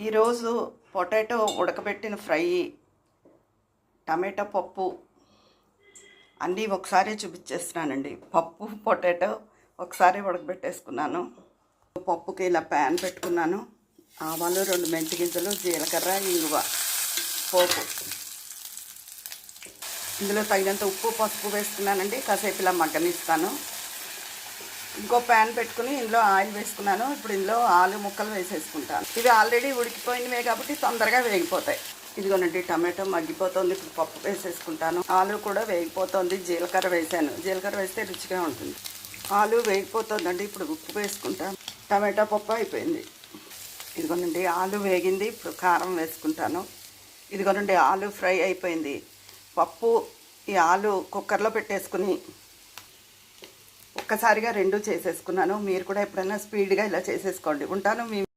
ఈరోజు పొటాటో ఉడకబెట్టిన fry tomato పప్పు అన్నీ ఒకసారి చూపించేస్తున్నానండి. పప్పు పొటాటో ఒకసారి ఉడకబెట్టేసుకున్నాను. పప్పుకి ఇలా ప్యాన్ పెట్టుకున్నాను. ఆవాలు రెండు మెంతి గింజలు జీలకర్ర ఇంగువ పోపు. ఇందులో తగినంత ఉప్పు పసుపు వేసుకున్నానండి. కాసేపు ఇలా మగ్గనిస్తాను. ఇంకో ప్యాన్ పెట్టుకుని ఇందులో ఆయిల్ వేసుకున్నాను. ఇప్పుడు ఇందులో ఆలు ముక్కలు వేసేసుకుంటాను ఇవి ఆల్రెడీ ఉడికిపోయినవే కాబట్టి తొందరగా వేగిపోతాయి. ఇదిగోనండి టమాటో మగ్గిపోతుంది. ఇప్పుడు పప్పు వేసేసుకుంటాను. ఆలు కూడా వేగిపోతుంది. జీలకర్ర వేసాను. జీలకర్ర వేస్తే రుచిగా ఉంటుంది. ఆలు వేగిపోతుందండి. ఇప్పుడు ఉప్పు వేసుకుంటాను టమాటా పప్పు అయిపోయింది. ఇదిగోనండి ఆలు వేగింది. ఇప్పుడు కారం వేసుకుంటాను. ఇదిగోనండి ఆలు ఫ్రై అయిపోయింది. పప్పు ఈ ఆలు కుక్కర్లో పెట్టేసుకుని ఒక్కసారిగా రెండు చేసేసుకున్నాను. మీరు కూడా ఎప్పుడైనా స్పీడ్గా ఇలా చేసేసుకోండి. ఉంటాను మీ